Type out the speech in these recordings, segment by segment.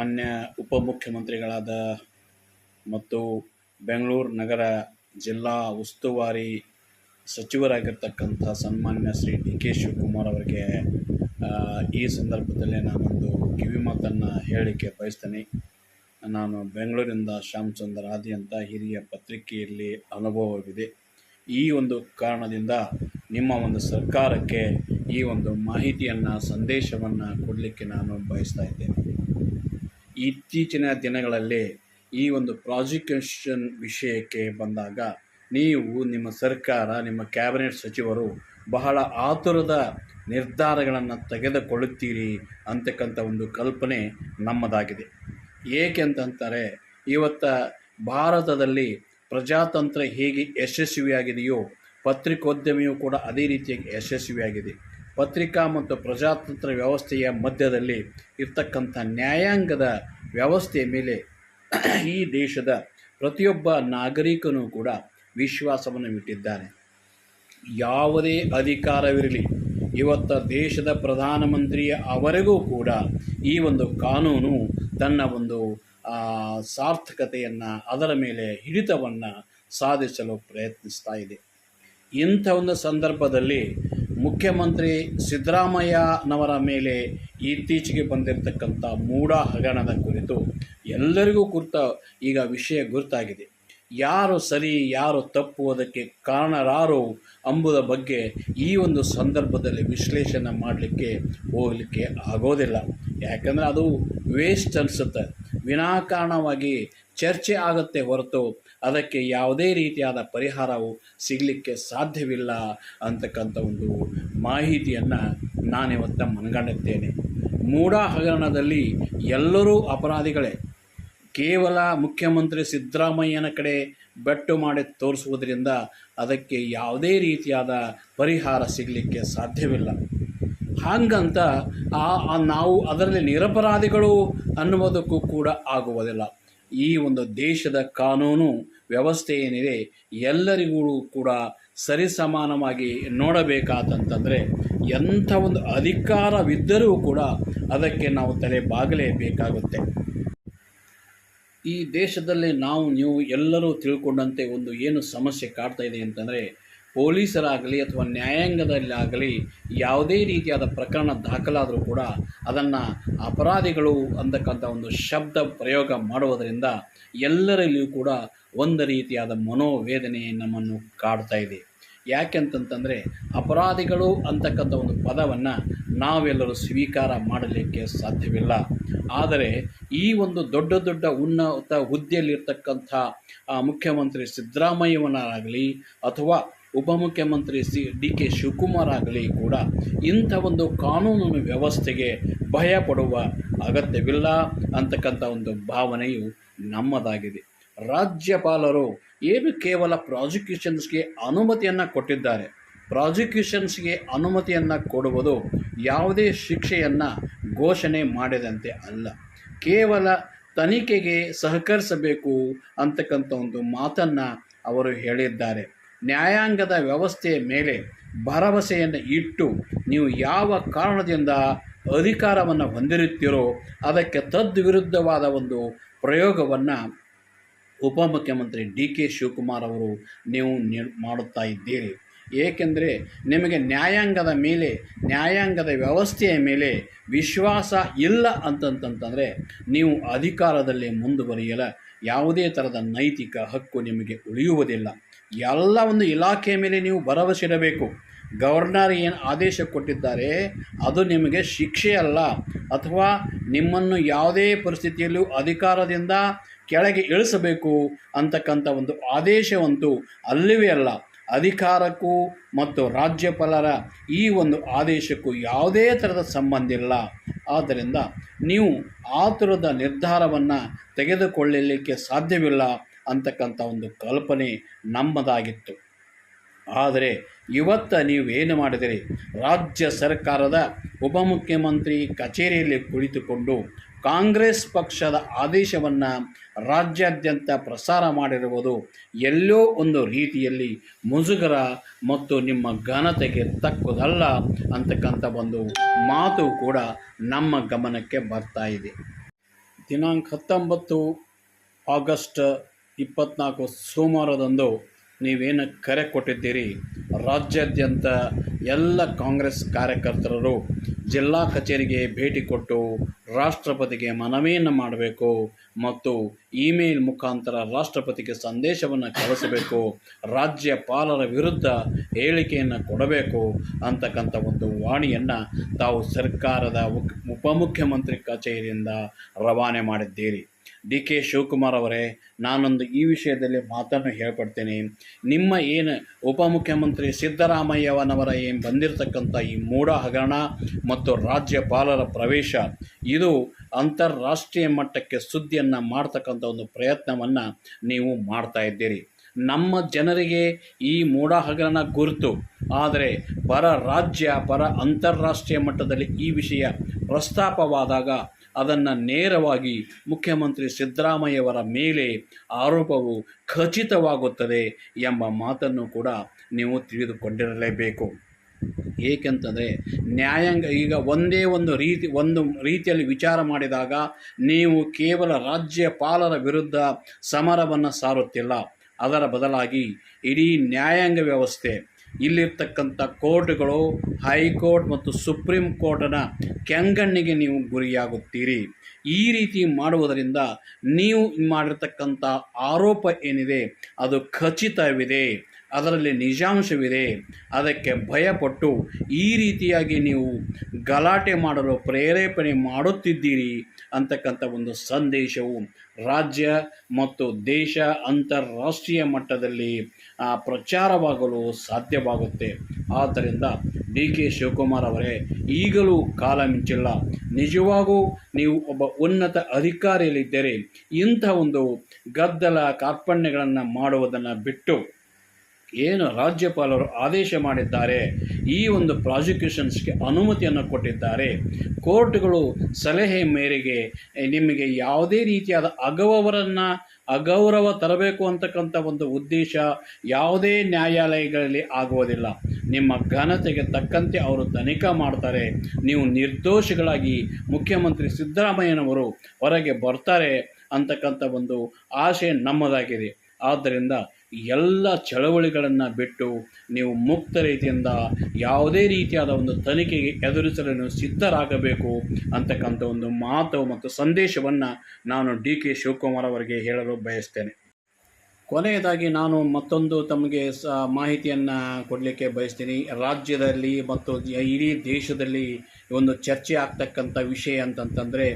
ಮಾನ್ಯ ಉಪಮುಖ್ಯಮಂತ್ರಿಗಳಾದ ಮತ್ತು ಬೆಂಗಳೂರು ನಗರ ಜಿಲ್ಲಾ ಉಸ್ತುವಾರಿ ಸಚಿವರಾಗಿರ್ತಕ್ಕಂಥ ಸನ್ಮಾನ್ಯ ಶ್ರೀ ಡಿ ಕೆ ಶಿವಕುಮಾರ್ ಅವರಿಗೆ ಈ ಸಂದರ್ಭದಲ್ಲಿ ನಾನೊಂದು ಕಿವಿಮಾತನ್ನು ಹೇಳಲಿಕ್ಕೆ ಬಯಸ್ತೇನೆ. ನಾನು ಬೆಂಗಳೂರಿಂದ ಶ್ಯಾಮಚಂದ್ರ ಆದಿ ಅಂತ ಹಿರಿಯ ಪತ್ರಿಕೆಯಲ್ಲಿ ಅನುಭವವಿದೆ. ಈ ಒಂದು ಕಾರಣದಿಂದ ನಿಮ್ಮ ಒಂದು ಸರ್ಕಾರಕ್ಕೆ ಈ ಒಂದು ಮಾಹಿತಿಯನ್ನು, ಸಂದೇಶವನ್ನು ಕೊಡಲಿಕ್ಕೆ ನಾನು ಬಯಸ್ತಾ ಇದ್ದೇನೆ. ಇತ್ತೀಚಿನ ದಿನಗಳಲ್ಲಿ ಈ ಒಂದು ಪ್ರಾಸಿಕ್ಯೂಷನ್ ವಿಷಯಕ್ಕೆ ಬಂದಾಗ ನೀವು, ನಿಮ್ಮ ಸರ್ಕಾರ, ನಿಮ್ಮ ಕ್ಯಾಬಿನೆಟ್ ಸಚಿವರು ಬಹಳ ಆತುರದ ನಿರ್ಧಾರಗಳನ್ನು ತೆಗೆದುಕೊಳ್ಳುತ್ತೀರಿ ಅಂತಕ್ಕಂಥ ಒಂದು ಕಲ್ಪನೆ ನಮ್ಮದಾಗಿದೆ. ಏಕೆ ಅಂತಂತಾರೆ ಇವತ್ತ ಭಾರತದಲ್ಲಿ ಪ್ರಜಾತಂತ್ರ ಹೇಗೆ ಯಶಸ್ವಿಯಾಗಿದೆಯೋ, ಪತ್ರಿಕೋದ್ಯಮಿಯೂ ಕೂಡ ಅದೇ ರೀತಿಯಾಗಿ ಯಶಸ್ವಿಯಾಗಿದೆ. ಪತ್ರಿಕಾ ಮತ್ತು ಪ್ರಜಾತಂತ್ರ ವ್ಯವಸ್ಥೆಯ ಮಧ್ಯದಲ್ಲಿ ಇರ್ತಕ್ಕಂಥ ನ್ಯಾಯಾಂಗದ ವ್ಯವಸ್ಥೆಯ ಮೇಲೆ ಈ ದೇಶದ ಪ್ರತಿಯೊಬ್ಬ ನಾಗರಿಕನೂ ಕೂಡ ವಿಶ್ವಾಸವನ್ನು ಇಟ್ಟಿದ್ದಾನೆ ಯಾವುದೇ ಅಧಿಕಾರವಿರಲಿ, ಇವತ್ತ ದೇಶದ ಪ್ರಧಾನಮಂತ್ರಿಯ ಅವರೆಗೂ ಕೂಡ ಈ ಒಂದು ಕಾನೂನು ತನ್ನ ಒಂದು ಸಾರ್ಥಕತೆಯನ್ನು ಅದರ ಮೇಲೆ ಹಿಡಿತವನ್ನು ಸಾಧಿಸಲು ಪ್ರಯತ್ನಿಸ್ತಾ ಇದೆ. ಇಂಥ ಒಂದು ಸಂದರ್ಭದಲ್ಲಿ ಮುಖ್ಯಮಂತ್ರಿ ಸಿದ್ದರಾಮಯ್ಯನವರ ಮೇಲೆ ಇತ್ತೀಚೆಗೆ ಬಂದಿರತಕ್ಕಂಥ ಮೂಢ ಹಗರಣದ ಕುರಿತು ಎಲ್ಲರಿಗೂ ಕುರಿತ ಈಗ ವಿಷಯ ಗುರುತಾಗಿದೆ. ಯಾರು ಸರಿ, ಯಾರು ತಪ್ಪು ಅದಕ್ಕೆ ಕಾರಣರಾರು ಎಂಬುದ ಬಗ್ಗೆ ಈ ಒಂದು ಸಂದರ್ಭದಲ್ಲಿ ವಿಶ್ಲೇಷಣೆ ಮಾಡಲಿಕ್ಕೆ ಹೋಗಲಿಕ್ಕೆ ಆಗೋದಿಲ್ಲ. ಯಾಕಂದರೆ ಅದು ವೇಸ್ಟ್ ಅನಿಸುತ್ತೆ. ವಿನಾಕಾರಣವಾಗಿ ಚರ್ಚೆ ಆಗುತ್ತೆ ಹೊರತು ಅದಕ್ಕೆ ಯಾವುದೇ ರೀತಿಯಾದ ಪರಿಹಾರವು ಸಿಗಲಿಕ್ಕೆ ಸಾಧ್ಯವಿಲ್ಲ ಅಂತಕ್ಕಂಥ ಒಂದು ಮಾಹಿತಿಯನ್ನು ನಾನಿವತ್ತ ಮನಗಂಡುತ್ತೇನೆ ಮೂಢ ಹಗರಣದಲ್ಲಿ ಎಲ್ಲರೂ ಅಪರಾಧಿಗಳೇ. ಕೇವಲ ಮುಖ್ಯಮಂತ್ರಿ ಸಿದ್ದರಾಮಯ್ಯನ ಕಡೆ ಬೆಟ್ಟು ಮಾಡಿ ತೋರಿಸುವುದರಿಂದ ಅದಕ್ಕೆ ಯಾವುದೇ ರೀತಿಯಾದ ಪರಿಹಾರ ಸಿಗಲಿಕ್ಕೆ ಸಾಧ್ಯವಿಲ್ಲ. ಹಾಗಂತ ಆ ನಾವು ಅದರಲ್ಲಿ ನಿರಪರಾಧಿಗಳು ಅನ್ನುವುದಕ್ಕೂ ಕೂಡ ಆಗುವುದಿಲ್ಲ. ಈ ಒಂದು ದೇಶದ ಕಾನೂನು ವ್ಯವಸ್ಥೆ ಏನಿದೆ, ಎಲ್ಲರಿಗೂ ಕೂಡ ಸರಿಸಮಾನವಾಗಿ ನೋಡಬೇಕಾದಂತಂದರೆ ಎಂಥ ಒಂದು ಅಧಿಕಾರವಿದ್ದರೂ ಕೂಡ ಅದಕ್ಕೆ ನಾವು ತಲೆ ಬಾಗಲೇಬೇಕಾಗುತ್ತೆ. ಈ ದೇಶದಲ್ಲಿ ನಾವು, ನೀವು ಎಲ್ಲರೂ ತಿಳ್ಕೊಂಡಂತೆ ಒಂದು ಏನು ಸಮಸ್ಯೆ ಕಾಡ್ತಾ ಇದೆ ಅಂತಂದರೆ, ಪೊಲೀಸರಾಗಲಿ ಅಥವಾ ನ್ಯಾಯಾಂಗದಲ್ಲಾಗಲಿ ಯಾವುದೇ ರೀತಿಯಾದ ಪ್ರಕರಣ ದಾಖಲಾದರೂ ಕೂಡ ಅದನ್ನು ಅಪರಾಧಿಗಳು ಅಂತಕ್ಕಂಥ ಒಂದು ಶಬ್ದ ಪ್ರಯೋಗ ಮಾಡುವುದರಿಂದ ಎಲ್ಲರಲ್ಲಿಯೂ ಕೂಡ ಒಂದು ರೀತಿಯಾದ ಮನೋವೇದನೆ ನಮ್ಮನ್ನು ಕಾಡ್ತಾ ಇದೆ. ಯಾಕೆಂತಂತಂದರೆ ಅಪರಾಧಿಗಳು ಅಂತಕ್ಕಂಥ ಒಂದು ಪದವನ್ನು ನಾವೆಲ್ಲರೂ ಸ್ವೀಕಾರ ಮಾಡಲಿಕ್ಕೆ ಸಾಧ್ಯವಿಲ್ಲ. ಆದರೆ ಈ ಒಂದು ದೊಡ್ಡ ದೊಡ್ಡ ಉನ್ನತ ಹುದ್ದೆಯಲ್ಲಿರ್ತಕ್ಕಂಥ ಮುಖ್ಯಮಂತ್ರಿ ಸಿದ್ದರಾಮಯ್ಯವನಾಗಲಿ ಅಥವಾ ಉಪಮುಖ್ಯಮಂತ್ರಿ ಸಿ ಡಿ ಕೆ ಶಿವಕುಮಾರ್ ಆಗಲಿ ಕೂಡ ಇಂಥ ಒಂದು ಕಾನೂನು ವ್ಯವಸ್ಥೆಗೆ ಭಯ ಪಡುವ ಅಗತ್ಯವಿಲ್ಲ ಅಂತಕ್ಕಂಥ ಒಂದು ಭಾವನೆಯು ನಮ್ಮದಾಗಿದೆ. ರಾಜ್ಯಪಾಲರು ಏನು ಕೇವಲ ಪ್ರಾಸಿಕ್ಯೂಷನ್ಸ್ಗೆ ಅನುಮತಿಯನ್ನು ಕೊಟ್ಟಿದ್ದಾರೆ. ಪ್ರಾಸಿಕ್ಯೂಷನ್ಸ್ಗೆ ಅನುಮತಿಯನ್ನು ಕೊಡುವುದು ಯಾವುದೇ ಶಿಕ್ಷೆಯನ್ನು ಘೋಷಣೆ ಮಾಡಿದಂತೆ ಅಲ್ಲ. ಕೇವಲ ತನಿಖೆಗೆ ಸಹಕರಿಸಬೇಕು ಅಂತಕ್ಕಂಥ ಒಂದು ಮಾತನ್ನು ಅವರು ಹೇಳಿದ್ದಾರೆ. ನ್ಯಾಯಾಂಗದ ವ್ಯವಸ್ಥೆಯ ಮೇಲೆ ಭರವಸೆಯನ್ನು ಇಟ್ಟು ನೀವು ಯಾವ ಕಾರಣದಿಂದ ಅಧಿಕಾರವನ್ನು ಹೊಂದಿರುತ್ತೀರೋ ಅದಕ್ಕೆ ತದ್ವಿರುದ್ಧವಾದ ಒಂದು ಪ್ರಯೋಗವನ್ನು ಉಪಮುಖ್ಯಮಂತ್ರಿ ಡಿ ಕೆ ಶಿವಕುಮಾರ್ ಅವರು ನೀವು ಮಾಡುತ್ತಾ ಇದ್ದೀರಿ. ಏಕೆಂದರೆ ನಿಮಗೆ ನ್ಯಾಯಾಂಗದ ಮೇಲೆ, ನ್ಯಾಯಾಂಗದ ವ್ಯವಸ್ಥೆಯ ಮೇಲೆ ವಿಶ್ವಾಸ ಇಲ್ಲ ಅಂತಂತಂತಂದರೆ ನೀವು ಅಧಿಕಾರದಲ್ಲಿ ಮುಂದುವರಿಯಲ್ಲ. ಯಾವುದೇ ಥರದ ನೈತಿಕ ಹಕ್ಕು ನಿಮಗೆ ಉಳಿಯುವುದಿಲ್ಲ. ಎಲ್ಲ ಒಂದು ಇಲಾಖೆಯ ಮೇಲೆ ನೀವು ಭರವಸೆ ಇಡಬೇಕು ಗವರ್ನರ್ ಏನು ಆದೇಶ ಕೊಟ್ಟಿದ್ದಾರೆ, ಅದು ನಿಮಗೆ ಶಿಕ್ಷೆ ಅಲ್ಲ ಅಥವಾ ನಿಮ್ಮನ್ನು ಯಾವುದೇ ಪರಿಸ್ಥಿತಿಯಲ್ಲೂ ಅಧಿಕಾರದಿಂದ ಕೆಳಗೆ ಇಳಿಸಬೇಕು ಅಂತಕ್ಕಂಥ ಒಂದು ಆದೇಶವಂತೂ ಅಲ್ಲಿವೇ ಅಲ್ಲ. ಅಧಿಕಾರಕ್ಕೂ ಮತ್ತು ರಾಜ್ಯಪಾಲರ ಈ ಒಂದು ಆದೇಶಕ್ಕೂ ಯಾವುದೇ ಥರದ ಸಂಬಂಧ ಇಲ್ಲ. ಆದ್ದರಿಂದ ನೀವು ಆತುರದ ನಿರ್ಧಾರವನ್ನು ತೆಗೆದುಕೊಳ್ಳಲಿಕ್ಕೆ ಸಾಧ್ಯವಿಲ್ಲ ಅಂತಕ್ಕಂಥ ಒಂದು ಕಲ್ಪನೆ ನಮ್ಮದಾಗಿತ್ತು. ಆದರೆ ಇವತ್ತ ನೀವೇನು ಮಾಡಿದಿರಿ? ರಾಜ್ಯ ಸರ್ಕಾರದ ಉಪಮುಖ್ಯಮಂತ್ರಿ ಕಚೇರಿಯಲ್ಲಿ ಕುಳಿತುಕೊಂಡು ಕಾಂಗ್ರೆಸ್ ಪಕ್ಷದ ಆದೇಶವನ್ನು ರಾಜ್ಯಾದ್ಯಂತ ಪ್ರಸಾರ ಮಾಡಿರುವುದು ಎಲ್ಲೋ ಒಂದು ರೀತಿಯಲ್ಲಿ ಮುಜುಗರ ಮತ್ತು ನಿಮ್ಮ ಘನತೆಗೆ ತಕ್ಕುದಲ್ಲ ಅಂತಕ್ಕಂಥ ಒಂದು ಮಾತು ಕೂಡ ನಮ್ಮ ಗಮನಕ್ಕೆ ಬರ್ತಾ ಇದೆ. ದಿನಾಂಕ ಹತ್ತೊಂಬತ್ತು ಆಗಸ್ಟ್ ಇಪ್ಪತ್ತ್ನಾಲ್ಕು ಸೋಮವಾರದಂದು ನೀವೇನು ಕರೆ ಕೊಟ್ಟಿದ್ದೀರಿ? ರಾಜ್ಯಾದ್ಯಂತ ಎಲ್ಲ ಕಾಂಗ್ರೆಸ್ ಕಾರ್ಯಕರ್ತರು ಜಿಲ್ಲಾ ಕಚೇರಿಗೆ ಭೇಟಿ ಕೊಟ್ಟು ರಾಷ್ಟ್ರಪತಿಗೆ ಮನವಿಯನ್ನು ಮಾಡಬೇಕು ಮತ್ತು ಇಮೇಲ್ ಮುಖಾಂತರ ರಾಷ್ಟ್ರಪತಿಗೆ ಸಂದೇಶವನ್ನು ಕಳಿಸಬೇಕು, ರಾಜ್ಯಪಾಲರ ವಿರುದ್ಧ ಹೇಳಿಕೆಯನ್ನು ಕೊಡಬೇಕು ಅಂತಕ್ಕಂಥ ಒಂದು ವಾಣಿಯನ್ನು ತಾವು ಸರ್ಕಾರದ ಉಪಮುಖ್ಯಮಂತ್ರಿ ಕಚೇರಿಯಿಂದ ರವಾನೆ ಮಾಡಿದ್ದೀರಿ. ಡಿ ಕೆ ಶಿವಕುಮಾರ್ ಅವರೇ, ನಾನೊಂದು ಈ ವಿಷಯದಲ್ಲಿ ಮಾತನ್ನು ಹೇಳ್ಕೊಡ್ತೇನೆ. ನಿಮ್ಮ ಏನು ಉಪಮುಖ್ಯಮಂತ್ರಿ ಸಿದ್ದರಾಮಯ್ಯವನವರ ಏನು ಬಂದಿರತಕ್ಕಂಥ ಈ ಮೂಢ ಹಗರಣ ಮತ್ತು ರಾಜ್ಯಪಾಲರ ಪ್ರವೇಶ, ಇದು ಅಂತಾರಾಷ್ಟ್ರೀಯ ಮಟ್ಟಕ್ಕೆ ಸುದ್ದಿಯನ್ನು ಮಾಡ್ತಕ್ಕಂಥ ಒಂದು ಪ್ರಯತ್ನವನ್ನು ನೀವು ಮಾಡ್ತಾ ಇದ್ದೀರಿ. ನಮ್ಮ ಜನರಿಗೆ ಈ ಮೂಢ ಹಗರಣ ಗುರುತು, ಆದರೆ ಪರ ರಾಜ್ಯ, ಪರ ಅಂತಾರಾಷ್ಟ್ರೀಯ ಮಟ್ಟದಲ್ಲಿ ಈ ವಿಷಯ ಪ್ರಸ್ತಾಪವಾದಾಗ ಅದನ್ನು ನೇರವಾಗಿ ಮುಖ್ಯಮಂತ್ರಿ ಸಿದ್ದರಾಮಯ್ಯವರ ಮೇಲೆ ಆರೋಪವು ಖಚಿತವಾಗುತ್ತದೆ ಎಂಬ ಮಾತನ್ನು ಕೂಡ ನೀವು ತಿಳಿದುಕೊಂಡಿರಲೇಬೇಕು. ಏಕೆಂತಂದರೆ ನ್ಯಾಯಾಂಗ, ಈಗ ಒಂದೇ ಒಂದು ರೀತಿ, ಒಂದು ರೀತಿಯಲ್ಲಿ ವಿಚಾರ ಮಾಡಿದಾಗ ನೀವು ಕೇವಲ ರಾಜ್ಯಪಾಲರ ವಿರುದ್ಧ ಸಮರವನ್ನು ಸಾರುತ್ತಿಲ್ಲ. ಅದರ ಬದಲಾಗಿ ಇಡೀ ನ್ಯಾಯಾಂಗ ವ್ಯವಸ್ಥೆ ಇಲ್ಲಿರ್ತಕ್ಕಂಥ ಕೋರ್ಟ್ಗಳು, ಹೈಕೋರ್ಟ್ ಮತ್ತು ಸುಪ್ರೀಂ ಕೋರ್ಟನ ಕೆಂಗಣ್ಣಿಗೆ ನೀವು ಗುರಿಯಾಗುತ್ತೀರಿ. ಈ ರೀತಿ ಮಾಡುವುದರಿಂದ ನೀವು ಮಾಡಿರ್ತಕ್ಕಂಥ ಆರೋಪ ಏನಿದೆ, ಅದು ಖಚಿತವಿದೆ. ಅದರಲ್ಲಿ ನಿಜಾಂಶವಿದೆ. ಅದಕ್ಕೆ ಭಯಪಟ್ಟು ಈ ರೀತಿಯಾಗಿ ನೀವು ಗಲಾಟೆ ಮಾಡಲು ಪ್ರೇರೇಪಣೆ ಮಾಡುತ್ತಿದ್ದೀರಿ ಅಂತಕ್ಕಂಥ ಒಂದು ಸಂದೇಶವು ರಾಜ್ಯ ಮತ್ತು ದೇಶ ಅಂತಾರಾಷ್ಟ್ರೀಯ ಮಟ್ಟದಲ್ಲಿ ಪ್ರಚಾರವಾಗಲು ಸಾಧ್ಯವಾಗುತ್ತೆ. ಆದ್ದರಿಂದ ಡಿ. ಕೆ. ಶಿವಕುಮಾರ್ ಅವರೇ, ಈಗಲೂ ಕಾಲ ಮಿಂಚಿಲ್ಲ. ನಿಜವಾಗೂ ನೀವು ಒಬ್ಬ ಉನ್ನತ ಅಧಿಕಾರಿಯಲ್ಲಿದ್ದರೆ. ಇಂಥ ಒಂದು ಗದ್ದಲ ಕಾರ್ಪಣ್ಯಗಳನ್ನು ಮಾಡುವುದನ್ನು ಬಿಟ್ಟು ಏನು ರಾಜ್ಯಪಾಲರು ಆದೇಶ ಮಾಡಿದ್ದಾರೆ, ಈ ಒಂದು ಪ್ರಾಸಿಕ್ಯೂಷನ್ಸ್ಗೆ ಅನುಮತಿಯನ್ನು ಕೊಟ್ಟಿದ್ದಾರೆ. ಕೋರ್ಟ್ಗಳು ಸಲಹೆ ಮೇರೆಗೆ ನಿಮಗೆ ಯಾವುದೇ ರೀತಿಯಾದ ಅಗೌರವರನ್ನು, ಅಗೌರವ ತರಬೇಕು ಅಂತಕ್ಕಂಥ ಒಂದು ಉದ್ದೇಶ ಯಾವುದೇ ನ್ಯಾಯಾಲಯಗಳಲ್ಲಿ ಆಗುವುದಿಲ್ಲ. ನಿಮ್ಮ ಘನತೆಗೆ ತಕ್ಕಂತೆ ಅವರು ತನಿಖಾ ಮಾಡ್ತಾರೆ. ನೀವು ನಿರ್ದೋಷಿಗಳಾಗಿ ಮುಖ್ಯಮಂತ್ರಿ ಸಿದ್ದರಾಮಯ್ಯನವರು ಹೊರಗೆ ಬರ್ತಾರೆ ಅಂತಕ್ಕಂಥ ಒಂದು ಆಶೆ ನಮ್ಮದಾಗಿದೆ. ಆದ್ದರಿಂದ ಎಲ್ಲ ಚಳವಳಿಗಳನ್ನು ಬಿಟ್ಟು ನೀವು ಮುಕ್ತ ರೀತಿಯಿಂದ ಯಾವುದೇ ರೀತಿಯಾದ ಒಂದು ತನಿಖೆಗೆ ಎದುರಿಸಲು ನೀವು ಸಿದ್ಧರಾಗಬೇಕು ಅಂತಕ್ಕಂಥ ಒಂದು ಮಾತು ಮತ್ತು ಸಂದೇಶವನ್ನು ನಾನು ಡಿ ಕೆ ಶಿವಕುಮಾರ್ ಅವರಿಗೆ ಹೇಳಲು ಬಯಸ್ತೇನೆ. ಕೊನೆಯದಾಗಿ ನಾನು ಮತ್ತೊಂದು ತಮಗೆ ಸ ಮಾಹಿತಿಯನ್ನು ಕೊಡಲಿಕ್ಕೆ ಬಯಸ್ತೀನಿ. ರಾಜ್ಯದಲ್ಲಿ ಮತ್ತು ಇಡೀ ದೇಶದಲ್ಲಿ ಒಂದು ಚರ್ಚೆ ಆಗ್ತಕ್ಕಂಥ ವಿಷಯ ಅಂತಂತಂದರೆ,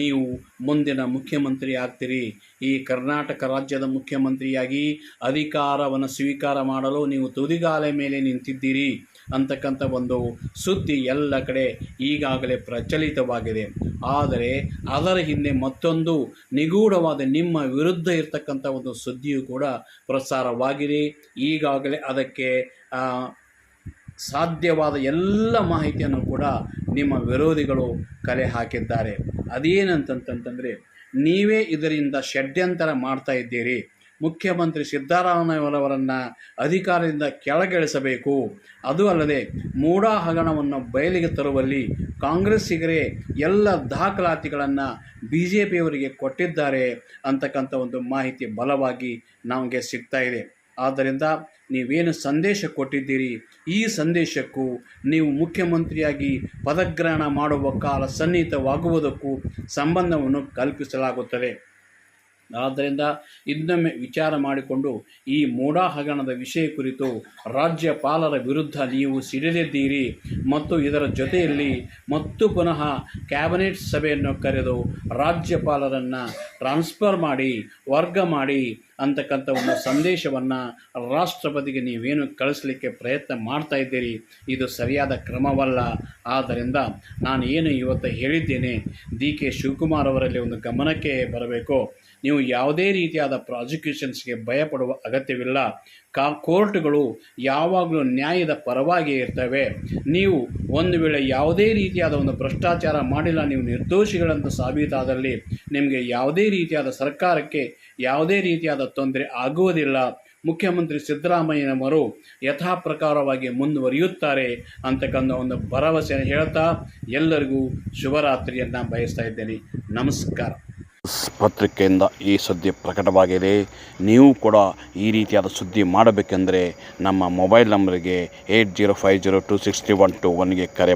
ನೀವು ಮುಂದಿನ ಮುಖ್ಯಮಂತ್ರಿ ಆಗ್ತೀರಿ. ಈ ಕರ್ನಾಟಕ ರಾಜ್ಯದ ಮುಖ್ಯಮಂತ್ರಿಯಾಗಿ ಅಧಿಕಾರವನ್ನು ಸ್ವೀಕಾರ ಮಾಡಲು ನೀವು ತುದಿಗಾಲೆ ಮೇಲೆ ನಿಂತಿದ್ದೀರಿ ಅಂತಕ್ಕಂಥ ಒಂದು ಸುದ್ದಿ ಎಲ್ಲ ಕಡೆ ಈಗಾಗಲೇ ಪ್ರಚಲಿತವಾಗಿದೆ. ಆದರೆ ಅದರ ಹಿಂದೆ ಮತ್ತೊಂದು ನಿಗೂಢವಾದ ನಿಮ್ಮ ವಿರುದ್ಧ ಇರತಕ್ಕಂಥ ಒಂದು ಸುದ್ದಿಯು ಕೂಡ ಪ್ರಸಾರವಾಗಿದೆ. ಈಗಾಗಲೇ ಅದಕ್ಕೆ ಸಾಧ್ಯವಾದ ಎಲ್ಲ ಮಾಹಿತಿಯನ್ನು ಕೂಡ ನಿಮ್ಮ ವಿರೋಧಿಗಳು ಕಲೆ ಹಾಕಿದ್ದಾರೆ. ಅದೇನಂತಂತಂತಂದರೆ ನೀವೇ ಇದರಿಂದ ಷಡ್ಯಂತರ ಮಾಡ್ತಾ ಇದ್ದೀರಿ. ಮುಖ್ಯಮಂತ್ರಿ ಸಿದ್ದರಾಮಯ್ಯವರವರನ್ನು ಅಧಿಕಾರದಿಂದ ಕೆಳಗಿಳಿಸಬೇಕು. ಅದು ಅಲ್ಲದೆ ಮೂಡಾ ಹಗರಣವನ್ನು ಬಯಲಿಗೆ ತರುವಲ್ಲಿ ಕಾಂಗ್ರೆಸ್ಸಿಗರೇ ಎಲ್ಲ ದಾಖಲಾತಿಗಳನ್ನು ಬಿ ಜೆ ಪಿಯವರಿಗೆ ಕೊಟ್ಟಿದ್ದಾರೆ ಅಂತಕ್ಕಂಥ ಒಂದು ಮಾಹಿತಿ ಬಲವಾಗಿ ನಮಗೆ ಸಿಗ್ತಾ ಇದೆ. ಆದ್ದರಿಂದ ನೀವೇನು ಸಂದೇಶ ಕೊಟ್ಟಿದ್ದೀರಿ? ಈ ಸಂದೇಶಕ್ಕೂ ನೀವು ಮುಖ್ಯಮಂತ್ರಿಯಾಗಿ ಪದಗ್ರಹಣ ಮಾಡುವ ಕಾಲ ಸನ್ನಿಹಿತವಾಗುವುದಕ್ಕೂ ಸಂಬಂಧವನ್ನು ಕಲ್ಪಿಸಲಾಗುತ್ತದೆ. ಆದ್ದರಿಂದ ಇನ್ನೊಮ್ಮೆ ವಿಚಾರ ಮಾಡಿಕೊಂಡು ಈ ಮೂಢ ಹಗರಣದ ವಿಷಯ ಕುರಿತು ರಾಜ್ಯಪಾಲರ ವಿರುದ್ಧ ನೀವು ಸಿಡಿದಿದ್ದೀರಿ ಮತ್ತು ಇದರ ಜೊತೆಯಲ್ಲಿ ಮತ್ತು ಪುನಃ ಕ್ಯಾಬಿನೆಟ್ ಸಭೆಯನ್ನು ಕರೆದು ರಾಜ್ಯಪಾಲರನ್ನು ಟ್ರಾನ್ಸ್ಫರ್ ಮಾಡಿ, ವರ್ಗ ಮಾಡಿ ಅಂತಕ್ಕಂಥ ಒಂದು ಸಂದೇಶವನ್ನು ರಾಷ್ಟ್ರಪತಿಗೆ ನೀವೇನು ಕಳಿಸಲಿಕ್ಕೆ ಪ್ರಯತ್ನ ಮಾಡ್ತಾ ಇದ್ದೀರಿ, ಇದು ಸರಿಯಾದ ಕ್ರಮವಲ್ಲ. ಆದ್ದರಿಂದ ನಾನು ಏನು ಇವತ್ತು ಹೇಳಿದ್ದೇನೆ, ಡಿ ಕೆ ಶಿವಕುಮಾರ್ ಅವರಲ್ಲಿ ಒಂದು ಗಮನಕ್ಕೆ ಬರಬೇಕು. ನೀವು ಯಾವುದೇ ರೀತಿಯಾದ ಪ್ರಾಸಿಕ್ಯೂಷನ್ಸ್ಗೆ ಭಯಪಡುವ ಅಗತ್ಯವಿಲ್ಲ. ಕಾ, ಕೋರ್ಟ್ಗಳು ಯಾವಾಗಲೂ ನ್ಯಾಯದ ಪರವಾಗಿ ಇರ್ತವೆ. ನೀವು ಒಂದು ವೇಳೆ ಯಾವುದೇ ರೀತಿಯಾದ ಒಂದು ಭ್ರಷ್ಟಾಚಾರ ಮಾಡಿಲ್ಲ, ನೀವು ನಿರ್ದೋಷಿಗಳಂತ ಸಾಬೀತಾದಲ್ಲಿ ನಿಮಗೆ ಯಾವುದೇ ರೀತಿಯಾದ ಸರ್ಕಾರಕ್ಕೆ ಯಾವುದೇ ರೀತಿಯಾದ ತೊಂದರೆ ಆಗುವುದಿಲ್ಲ. ಮುಖ್ಯಮಂತ್ರಿ ಸಿದ್ದರಾಮಯ್ಯನವರು ಯಥಾ ಪ್ರಕಾರವಾಗಿ ಮುಂದುವರಿಯುತ್ತಾರೆ ಅಂತಕ್ಕಂಥ ಒಂದು ಭರವಸೆಯನ್ನು ಹೇಳ್ತಾ ಎಲ್ಲರಿಗೂ ಶುಭರಾತ್ರಿಯನ್ನು ಬಯಸ್ತಾ ಇದ್ದೇನೆ. ನಮಸ್ಕಾರ. ಪತ್ರಿಕೆಯಿಂದ ಈ ಸುದ್ದಿ ಪ್ರಕಟವಾಗಿದೆ. ನೀವು ಕೂಡ ಈ ರೀತಿಯಾದ ಸುದ್ದಿ ಮಾಡಬೇಕೆಂದರೆ ನಮ್ಮ ಮೊಬೈಲ್ ನಂಬರಿಗೆ eight zero five zero two six three one two ಒನ್ಗೆ ಕರೆ